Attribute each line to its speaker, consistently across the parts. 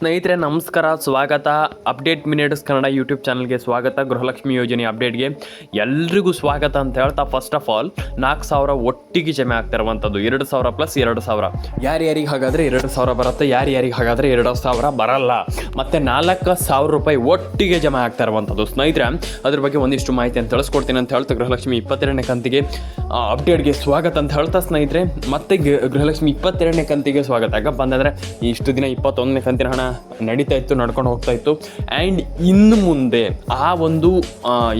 Speaker 1: ಸ್ನೇಹಿತರೆ, ನಮಸ್ಕಾರ. ಸ್ವಾಗತ. ಅಪ್ಡೇಟ್ ಮಿನಿಟ್ಸ್ ಕನ್ನಡ ಯೂಟ್ಯೂಬ್ ಚಾನಲ್ಗೆ ಸ್ವಾಗತ. ಗೃಹಲಕ್ಷ್ಮಿ ಯೋಜನೆ ಅಪ್ಡೇಟ್ಗೆ ಎಲ್ರಿಗೂ ಸ್ವಾಗತ ಅಂತ ಹೇಳ್ತಾ ಫಸ್ಟ್ ಆಫ್ ಆಲ್ ನಾಲ್ಕು ಸಾವಿರ ಒಟ್ಟಿಗೆ ಜಮೆ ಆಗ್ತಿರುವಂಥದ್ದು ಎರಡು ಸಾವಿರ ಪ್ಲಸ್ ಎರಡು ಸಾವಿರ. ಯಾರ್ಯಾರಿಗೆ ಹಾಗಾದರೆ ಎರಡು ಸಾವಿರ ಬರುತ್ತೆ ಯಾರ್ಯಾರಿಗೆ ಹಾಗಾದರೆ ಎರಡು ಸಾವಿರ ಬರಲ್ಲ. ಮತ್ತು ನಾಲ್ಕು ಸಾವಿರ ರೂಪಾಯಿ ಒಟ್ಟಿಗೆ ಜಮೆ ಆಗ್ತಾ ಇರುವಂಥದ್ದು. ಸ್ನೇಹಿತರೆ, ಅದ್ರ ಬಗ್ಗೆ ಒಂದಿಷ್ಟು ಮಾಹಿತಿ ಅಂತ ತಿಳಿಸ್ಕೊಡ್ತೀನಿ ಅಂತ ಹೇಳ್ತಾ, ಗೃಹಲಕ್ಷ್ಮಿ ಇಪ್ಪತ್ತೆರಡನೇ ಕಂತಿಗೆ ಅಪ್ಡೇಟ್ಗೆ ಸ್ವಾಗತ ಅಂತ ಹೇಳ್ತಾ, ಸ್ನೇಹಿತರೆ. ಮತ್ತೆ ಗೃಹಲಕ್ಷ್ಮಿ ಇಪ್ಪತ್ತೆರಡನೇ ಕಂತಿಗೆ ಸ್ವಾಗತ. ಯಾಕಪ್ಪ ಅಂತಂದರೆ, ಇಷ್ಟು ದಿನ ಇಪ್ಪತ್ತೊಂದನೇ ಕಂತಿನ ಹಣ ನಡೀತಾ ಇತ್ತು, ನಡ್ಕೊಂಡು ಹೋಗ್ತಾ ಇತ್ತು. ಆ್ಯಂಡ್ ಇನ್ನು ಮುಂದೆ ಆ ಒಂದು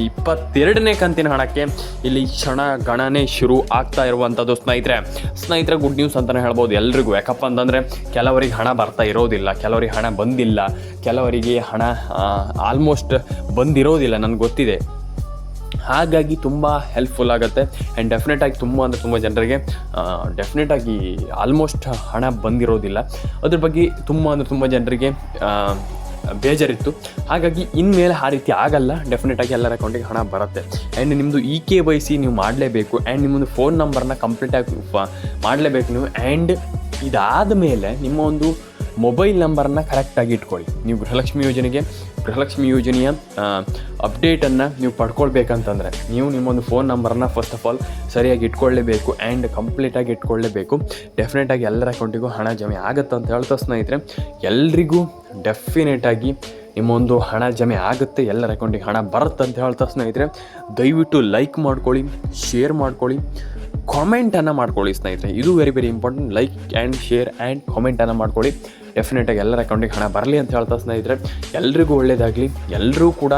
Speaker 1: ಇಪ್ಪತ್ತೆರಡನೇ ಕಂತಿನ ಹಣಕ್ಕೆ ಇಲ್ಲಿ ಕ್ಷಣ ಗಣನೆ ಶುರು ಆಗ್ತಾ ಇರುವಂಥದ್ದು ಸ್ನೇಹಿತರೆ. ಸ್ನೇಹಿತರೆ ಗುಡ್ ನ್ಯೂಸ್ ಅಂತಲೇ ಹೇಳ್ಬೋದು ಎಲ್ರಿಗೂ. ಯಾಕಪ್ಪ ಅಂತಂದರೆ ಕೆಲವರಿಗೆ ಹಣ ಬರ್ತಾ ಇರೋದಿಲ್ಲ, ಕೆಲವರಿಗೆ ಹಣ ಬಂದಿಲ್ಲ, ಕೆಲವರಿಗೆ ಹಣ ಆಲ್ಮೋಸ್ಟ್ ಬಂದಿರೋದಿಲ್ಲ, ನನಗೆ ಗೊತ್ತಿದೆ. ಹಾಗಾಗಿ ತುಂಬ ಹೆಲ್ಪ್ಫುಲ್ ಆಗುತ್ತೆ. ಆ್ಯಂಡ್ ಡೆಫಿನೆಟಾಗಿ ತುಂಬ ಅಂದರೆ ತುಂಬ ಜನರಿಗೆ ಡೆಫಿನೆಟಾಗಿ ಆಲ್ಮೋಸ್ಟ್ ಹಣ ಬಂದಿರೋದಿಲ್ಲ. ಅದ್ರ ಬಗ್ಗೆ ತುಂಬ ಅಂದರೆ ತುಂಬ ಜನರಿಗೆ ಬೇಜಾರಿತ್ತು. ಹಾಗಾಗಿ ಇನ್ಮೇಲೆ ಆ ರೀತಿ ಆಗಲ್ಲ. ಡೆಫಿನೆಟಾಗಿ ಎಲ್ಲರ ಅಕೌಂಟಿಗೆ ಹಣ ಬರುತ್ತೆ. ಆ್ಯಂಡ್ ನಿಮ್ಮದು ಇ ಕೆ ವೈ ಸಿ ನೀವು ಮಾಡಲೇಬೇಕು. ಆ್ಯಂಡ್ ನಿಮ್ಮೊಂದು ಫೋನ್ ನಂಬರ್ನ ಕಂಪ್ಲೀಟಾಗಿ ಮಾಡಲೇಬೇಕು ನೀವು. ಆ್ಯಂಡ್ ಇದಾದ ಮೇಲೆ ನಿಮ್ಮ ಒಂದು ಮೊಬೈಲ್ ನಂಬರನ್ನು ಕರೆಕ್ಟಾಗಿ ಇಟ್ಕೊಳ್ಳಿ. ನೀವು ಗೃಹಲಕ್ಷ್ಮಿ ಯೋಜನೆಗೆ, ಗೃಹಲಕ್ಷ್ಮಿ ಯೋಜನೆಯ ಅಪ್ಡೇಟನ್ನು ನೀವು ಪಡ್ಕೊಳ್ಬೇಕಂತಂದರೆ, ನೀವು ನಿಮ್ಮೊಂದು ಫೋನ್ ನಂಬರನ್ನು ಫಸ್ಟ್ ಆಫ್ ಆಲ್ ಸರಿಯಾಗಿ ಇಟ್ಕೊಳ್ಳೇಬೇಕು ಆ್ಯಂಡ್ ಕಂಪ್ಲೀಟಾಗಿ ಇಟ್ಕೊಳ್ಳೇಬೇಕು. ಡೆಫಿನೆಟಾಗಿ ಎಲ್ಲರ ಅಕೌಂಟಿಗೂ ಹಣ ಜಮೆ ಆಗುತ್ತೆ ಅಂತ ಹೇಳ್ತಾ ಸ್ನೇಹಿತರೆ, ಎಲ್ರಿಗೂ ಡೆಫಿನೆಟಾಗಿ ನಿಮ್ಮೊಂದು ಹಣ ಜಮೆ ಆಗುತ್ತೆ, ಎಲ್ಲರ ಅಕೌಂಟಿಗೆ ಹಣ ಬರುತ್ತೆ ಅಂತ ಹೇಳ್ತಾ ಸ್ನೇಹಿತರೆ, ದಯವಿಟ್ಟು ಲೈಕ್ ಮಾಡ್ಕೊಳ್ಳಿ ಶೇರ್ ಮಾಡ್ಕೊಳ್ಳಿ. ಕಾಮೆಂಟನ್ನು ಮಾಡ್ಕೊಳ್ಳಿ ಸ್ನೇಹಿತರೆ. ಇದು very very important like and share and ಕಾಮೆಂಟನ್ನು ಮಾಡ್ಕೊಳ್ಳಿ. ಡೆಫಿನೆಟಾಗಿ ಎಲ್ಲರ ಅಕೌಂಟಿಗೆ ಹಣ ಬರಲಿ ಅಂತ ಹೇಳ್ತಾ ಸ್ನೇಹಿತರೆ, ಎಲ್ರಿಗೂ ಒಳ್ಳೆಯದಾಗಲಿ ಎಲ್ಲರೂ ಕೂಡ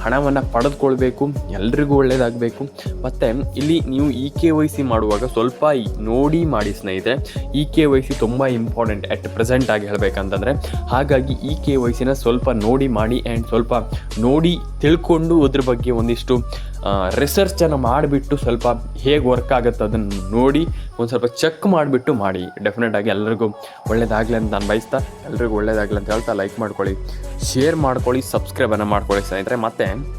Speaker 1: ಹಣವನ್ನು ಪಡೆದುಕೊಳ್ಬೇಕು, ಎಲ್ರಿಗೂ ಒಳ್ಳೆಯದಾಗಬೇಕು ಮತ್ತು ಇಲ್ಲಿ ನೀವು ಇ ಕೆ ವೈ ಸಿ ಮಾಡುವಾಗ ಸ್ವಲ್ಪ ಈ- ನೋಡಿ ಮಾಡಿ ಸ್ನೇಹಿತರೆ. ಇ ಕೆ ವೈ ಸಿ ತುಂಬ ಇಂಪಾರ್ಟೆಂಟ್ ಅಟ್ ಪ್ರೆಸೆಂಟ್ ಆಗಿ ಹೇಳಬೇಕಂತಂದರೆ, ಹಾಗಾಗಿ ಇ ಕೆ ವೈ ಸಿನ ಸ್ವಲ್ಪ ನೋಡಿ ಮಾಡಿ ಆ್ಯಂಡ್ ಸ್ವಲ್ಪ ನೋಡಿ ತಿಳ್ಕೊಂಡು ಅದ್ರ ಬಗ್ಗೆ ಒಂದಿಷ್ಟು ರಿಸರ್ಚನ್ನು ಮಾಡಿಬಿಟ್ಟು ಸ್ವಲ್ಪ ಹೇಗೆ ವರ್ಕ್ ಆಗುತ್ತೆ ಅದನ್ನು ನೋಡಿ ಒಂದು ಸ್ವಲ್ಪ ಚೆಕ್ ಮಾಡಿಬಿಟ್ಟು ಮಾಡಿ. ಡೆಫಿನೆಟಾಗಿ ಎಲ್ಲರಿಗೂ ಒಳ್ಳೇದಾಗಲಿ ಅಂತ ನಾನು ಬಯಸ್ತಾ ಎಲ್ರಿಗೂ ಒಳ್ಳೇದಾಗಲಿ ಅಂತ ಹೇಳ್ತಾ ಲೈಕ್ ಮಾಡ್ಕೊಳ್ಳಿ ಶೇರ್ ಮಾಡ್ಕೊಳ್ಳಿ ಸಬ್ಸ್ಕ್ರೈಬನ್ನು ಮಾಡ್ಕೊಳ್ಳಿ ಸ್ನೇಹಿತರೆ. ಮತ್ತು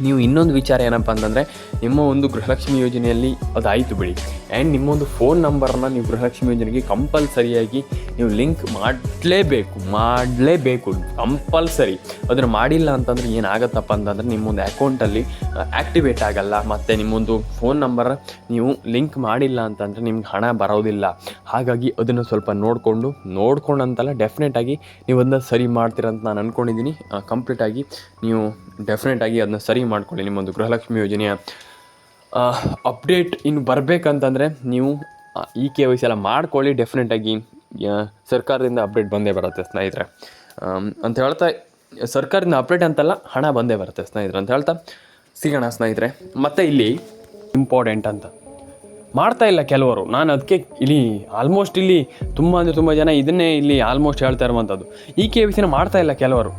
Speaker 1: ನೀವು ಇನ್ನೊಂದು ವಿಚಾರ ಏನಪ್ಪ ಅಂತಂದರೆ, ನಿಮ್ಮ ಒಂದು ಗೃಹಲಕ್ಷ್ಮಿ ಯೋಜನೆಯಲ್ಲಿ ಅದಾಯಿತು ಬಿಡಿ. ಆ್ಯಂಡ್ ನಿಮ್ಮೊಂದು ಫೋನ್ ನಂಬರನ್ನು ನೀವು ಗೃಹಲಕ್ಷ್ಮಿ ಯೋಜನೆಗೆ ಕಂಪಲ್ಸರಿಯಾಗಿ ನೀವು ಲಿಂಕ್ ಮಾಡಲೇಬೇಕು ಮಾಡಲೇಬೇಕು, ಕಂಪಲ್ಸರಿ. ಅದನ್ನು ಮಾಡಿಲ್ಲ ಅಂತಂದರೆ ಏನಾಗತ್ತಪ್ಪ ಅಂತಂದರೆ ನಿಮ್ಮೊಂದು ಅಕೌಂಟಲ್ಲಿ ಆ್ಯಕ್ಟಿವೇಟ್ ಆಗಲ್ಲ. ಮತ್ತು ನಿಮ್ಮೊಂದು ಫೋನ್ ನಂಬರ್ ನೀವು ಲಿಂಕ್ ಮಾಡಿಲ್ಲ ಅಂತಂದರೆ ನಿಮ್ಗೆ ಹಣ ಬರೋದಿಲ್ಲ. ಹಾಗಾಗಿ ಅದನ್ನು ಸ್ವಲ್ಪ ನೋಡಿಕೊಂಡು ನೋಡ್ಕೊಂಡು ಅಂತಲ್ಲ ಡೆಫಿನೆಟಾಗಿ ನೀವು ಅದನ್ನ ಸರಿ ಮಾಡ್ತೀರಂತ ನಾನು ಅಂದ್ಕೊಂಡಿದ್ದೀನಿ ಕಂಪ್ಲೀಟಾಗಿ ನೀವು ಡೆಫಿನೆಟಾಗಿ ಅದನ್ನ ಸರಿ ಮಾಡ್ಕೊಳ್ಳಿ ನಿಮ್ಮೊಂದು ಗೃಹಲಕ್ಷ್ಮಿ ಯೋಜನೆಯ ಅಪ್ಡೇಟ್ ಇನ್ನು ಬರಬೇಕಂತಂದರೆ ನೀವು ಈ ಕೆ ವೈ ಸಿ ಎಲ್ಲ ಮಾಡ್ಕೊಳ್ಳಿ ಡೆಫಿನೆಟಾಗಿ. ಸರ್ಕಾರದಿಂದ ಅಪ್ಡೇಟ್ ಬಂದೇ ಬರುತ್ತೆ ಸ್ನೇಹಿತರೆ. ಅಂತ ಹೇಳ್ತಾ, ಸರ್ಕಾರದಿಂದ ಅಪ್ಡೇಟ್ ಅಂತಲ್ಲ, ಹಣ ಬಂದೇ ಬರುತ್ತೆ ಸ್ನೇಹಿತರೆ. ಅಂತ ಹೇಳ್ತಾ, ಸಿಗೋಣ ಸ್ನೇಹಿತರೆ. ಮತ್ತು ಇಲ್ಲಿ ಇಂಪಾರ್ಟೆಂಟ್ ಅಂತ. ಮಾಡ್ತಾ ಇಲ್ಲ ಕೆಲವರು. ನಾನು ಅದಕ್ಕೆ ಇಲ್ಲಿ ಆಲ್ಮೋಸ್ಟ್ ಇಲ್ಲಿ ತುಂಬ ಅಂದರೆ ತುಂಬ ಜನ ಇದನ್ನೇ ಇಲ್ಲಿ ಆಲ್ಮೋಸ್ಟ್ ಹೇಳ್ತಾ ಇರುವಂಥದ್ದು ಈ ಕೆ ವೈ ಸಿನ ಮಾಡ್ತಾ ಇಲ್ಲ ಕೆಲವರು.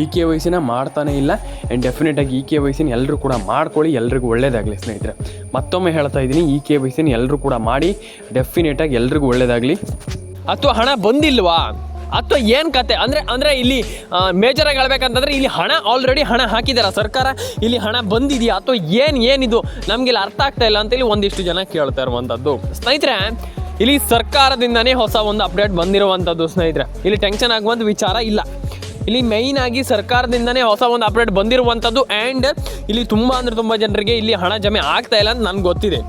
Speaker 1: ಈ ಕೆ ವೈಸಿನ ಮಾಡ್ತಾನೇ ಇಲ್ಲ. ಆ್ಯಂಡ್ ಡೆಫಿನೆಟಾಗಿ ಇ ಕೆ ವೈಸಿನ ಎಲ್ಲರೂ ಕೂಡ ಮಾಡ್ಕೊಳ್ಳಿ. ಎಲ್ರಿಗೂ ಒಳ್ಳೇದಾಗಲಿ ಸ್ನೇಹಿತರೆ. ಮತ್ತೊಮ್ಮೆ ಹೇಳ್ತಾ ಇದ್ದೀನಿ ಇ ಕೆ ವೈಸಿನ ಎಲ್ಲರೂ ಕೂಡ ಮಾಡಿ. ಡೆಫಿನೆಟಾಗಿ ಎಲ್ರಿಗೂ ಒಳ್ಳೇದಾಗಲಿ. ಅಥವಾ ಹಣ ಬಂದಿಲ್ವಾ? ಅಥವಾ ಏನು ಕತೆ? ಅಂದರೆ ಅಂದರೆ ಇಲ್ಲಿ ಮೇಜರಾಗಿ ಹೇಳ್ಬೇಕಂತಂದ್ರೆ ಇಲ್ಲಿ ಹಣ ಆಲ್ರೆಡಿ ಹಣ ಹಾಕಿದಾರ ಸರ್ಕಾರ. ಇಲ್ಲಿ ಹಣ ಬಂದಿದೆಯಾ? ಅಥವಾ ಏನು, ಏನಿದು? ನಮಗಿಲ್ಲಿ ಅರ್ಥ ಆಗ್ತಾ ಇಲ್ಲ ಅಂತೇಳಿ ಒಂದಿಷ್ಟು ಜನ ಕೇಳ್ತಾ ಇರುವಂಥದ್ದು. ಸ್ನೇಹಿತರೆ, ಇಲ್ಲಿ ಸರ್ಕಾರದಿಂದನೇ ಹೊಸ ಒಂದು ಅಪ್ಡೇಟ್ ಬಂದಿರುವಂಥದ್ದು ಸ್ನೇಹಿತರೆ. ಇಲ್ಲಿ ಟೆನ್ಷನ್ ಆಗುವಂಥ ವಿಚಾರ ಇಲ್ಲ. ಇಲ್ಲಿ ಮೈನ್ ಆಗಿ ಸರ್ಕಾರದಿಂದನೇ ಹೊಸ ಒಂದು ಅಪ್ಡೇಟ್ ಬಂದಿರುವಂಥದ್ದು. ಆ್ಯಂಡ್ ಇಲ್ಲಿ ತುಂಬ ಅಂದರೆ ತುಂಬ ಜನರಿಗೆ ಇಲ್ಲಿ ಹಣ ಜಮೆ ಆಗ್ತಾ ಇಲ್ಲ ಅಂತ ನನಗೆ ಗೊತ್ತಿದೆ.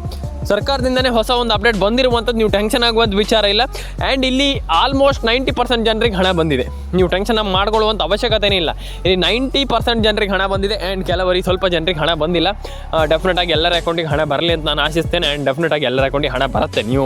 Speaker 1: ಸರ್ಕಾರದಿಂದನೇ ಹೊಸ ಒಂದು ಅಪ್ಡೇಟ್ ಬಂದಿರುವಂಥದ್ದು. ನೀವು ಟೆನ್ಷನ್ ಆಗುವಂಥ ವಿಚಾರ ಇಲ್ಲ. ಆ್ಯಂಡ್ ಇಲ್ಲಿ ಆಲ್ಮೋಸ್ಟ್ ನೈಂಟಿ ಪರ್ಸೆಂಟ್ ಜನರಿಗೆ ಹಣ ಬಂದಿದೆ. ನೀವು ಟೆನ್ಷನ್ ಮಾಡ್ಕೊಳ್ಳುವಂಥ ಅವಶ್ಯಕತೆನೇ ಇಲ್ಲ. ಇಲ್ಲಿ ನೈಂಟಿ ಪರ್ಸೆಂಟ್ ಜನರಿಗೆ ಹಣ ಬಂದಿದೆ ಆ್ಯಂಡ್ ಕೆಲವರಿಗೆ ಸ್ವಲ್ಪ ಜನರಿಗೆ ಹಣ ಬಂದಿಲ್ಲ. ಡೆಫಿನೆಟಾಗಿ ಎಲ್ಲರ ಅಕೌಂಟಿಗೆ ಹಣ ಬರಲಿ ಅಂತ ನಾನು ಆಶಿಸ್ತೇನೆ. ಆ್ಯಂಡ್ ಡೆಫಿನೆಟಾಗಿ ಎಲ್ಲರ ಅಕೌಂಟಿಗೆ ಹಣ ಬರುತ್ತೆ. ನೀವು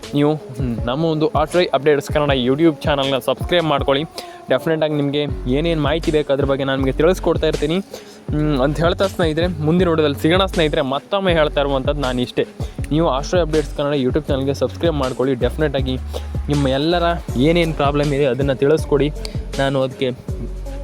Speaker 1: ನೀವು ನಮ್ಮ ಒಂದು ಆಟ್ರೈ ಅಪ್ಡೇಟ್ಸ್ ಕನ್ನಡ ಯೂಟ್ಯೂಬ್ ಚಾನಲ್ನ ಸಬ್ಸ್ಕ್ರೈಬ್ ಮಾಡ್ಕೊಳ್ಳಿ. ಡೆಫಿನೆಟಾಗಿ ನಿಮಗೆ ಏನೇನು ಮಾಹಿತಿ ಬೇಕು ಅದ್ರ ಬಗ್ಗೆ ನಾನು ನಿಮಗೆ ತಿಳಿಸ್ಕೊಡ್ತಾ ಇರ್ತೀನಿ. ಅಂತ ಹೇಳ್ತಾ ಸ್ನೇಹಿತರೆ, ಮುಂದಿನ ನೋಡೋದಲ್ಲಿ ಸಿಗೋಣ ಸ್ನೇಹಿತರೆ, ಮತ್ತೊಮ್ಮೆ ಹೇಳ್ತಾ ಇರುವಂಥದ್ದು ನಾನು ಇಷ್ಟೇ. ನೀವು ಆಶ್ರಯ ಅಪ್ಡೇಟ್ಸ್ ಕನ್ನಡ ಯೂಟ್ಯೂಬ್ ಚಾನಲ್ಗೆ ಸಬ್ಸ್ಕ್ರೈಬ್ ಮಾಡ್ಕೊಳ್ಳಿ. ಡೆಫಿನೆಟಾಗಿ ನಿಮ್ಮ ಎಲ್ಲರ ಏನೇನು ಪ್ರಾಬ್ಲಮ್ ಇದೆ ಅದನ್ನು ತಿಳಿಸ್ಕೊಡಿ. ನಾನು ಅದಕ್ಕೆ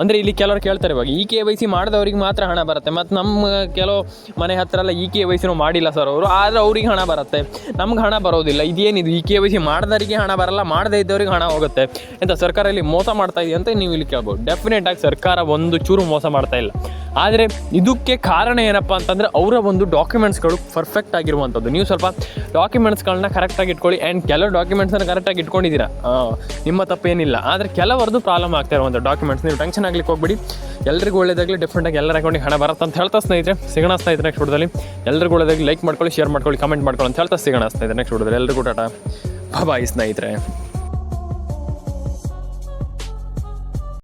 Speaker 1: ಅಂದರೆ ಇಲ್ಲಿ ಕೆಲವರು ಕೇಳ್ತಾರೆ ಇವಾಗ ಇ ಕೆ ವೈ ಸಿ ಮಾಡಿದವ್ರಿಗೆ ಮಾತ್ರ ಹಣ ಬರುತ್ತೆ. ಮತ್ತು ನಮ್ಮ ಕೆಲವು ಮನೆ ಹತ್ರ ಎಲ್ಲ ಇ ಕೆ ವೈ ಸಿನೂ ಮಾಡಿಲ್ಲ ಸರ್ ಅವರು. ಆದರೆ ಅವ್ರಿಗೆ ಹಣ ಬರುತ್ತೆ. ನಮ್ಗೆ ಹಣ ಬರೋದಿಲ್ಲ. ಇದೇನಿದು? ಇ ಕೆ ವೈ ಸಿ ಮಾಡಿದವರಿಗೆ ಹಣ ಬರಲ್ಲ, ಮಾಡದೇ ಇದ್ದವ್ರಿಗೆ ಹಣ ಹೋಗುತ್ತೆ. ಎಂತ ಸರ್ಕಾರ ಇಲ್ಲಿ ಮೋಸ ಮಾಡ್ತಾ ಇದೆ ಅಂತ ನೀವು ಇಲ್ಲಿ ಕೇಳ್ಬೋದು. ಡೆಫಿನೆಟ್ ಆಗಿ ಸರ್ಕಾರ ಒಂದು ಚೂರು ಮೋಸ ಮಾಡ್ತಾ ಇಲ್ಲ. ಆದರೆ ಇದಕ್ಕೆ ಕಾರಣ ಏನಪ್ಪ ಅಂತಂದರೆ ಅವರ ಒಂದು ಡಾಕ್ಯುಮೆಂಟ್ಸ್ಗಳು ಪರ್ಫೆಕ್ಟ್ ಆಗಿರುವಂಥದ್ದು ನೀವು ಸ್ವಲ್ಪ ಡಾಕ್ಯುಮೆಂಟ್ಸ್ಗಳನ್ನ ಕರೆಕ್ಟಾಗಿ ಇಟ್ಕೊಳ್ಳಿ. ಆ್ಯಂಡ್ ಕೆಲವು ಡಾಕ್ಯುಮೆಂಟ್ಸನ್ನು ಕರೆಕ್ಟಾಗಿ ಇಟ್ಕೊಂಡಿದ್ದೀರಾ? ನಿಮ್ಮ ತಪ್ಪೇನಿಲ್ಲ. ಆದರೆ ಕೆಲವರದ್ದು ಪ್ರಾಬ್ಲಮ್ ಆಗ್ತಾ ಇರುವಂಥ ಡಾಕ್ಯುಮೆಂಟ್ಸ್ ನೀವು ಟೆನ್ಷನ್ ಆಗ್ಲಿಕ್ಕೆ ಹೋಗ್ಬಿಡಿ. ಎಲ್ರಿಗೂ ಒಳ್ಳೇದಾಗಲಿ. ಡಿಫ್ರೆಂಟಾಗಿ ಎಲ್ಲರ ಅಕೌಂಟಿಗೆ ಹಣ ಬರುತ್ತೆ ಅಂತ ಹೇಳ್ತಾ ಸ್ನೇಹಿತರೆ, ಸಿಗೋಣ ಸ್ನೇಹಿತರೆ ನೆಕ್ಸ್ಟ್ ವಿಡಿಯೋದಲ್ಲಿ ಎಲ್ರಿಗೂ ಒಳ್ಳೇದಾಗಿ ಲೈಕ್ ಮಾಡ್ಕೊಳ್ಳಿ ಶೇರ್ ಮಾಡ್ಕೊಳ್ಳಿ ಕಮೆಂಟ್ ಮಾಡ್ಕೊಳ್ಳಿ ಅಂತ ಹೇಳ್ತಾ ಸಿಗೋಣ ಸ್ನೇಹಿತರೆ ನೆಕ್ಸ್ಟ್ ವಿಡಿಯೋದಲ್ಲಿ ಎಲ್ರಿಗೂ ಟಾಟಾ. ಬಾಯ್ ಸ್ನೇಹಿತರೆ.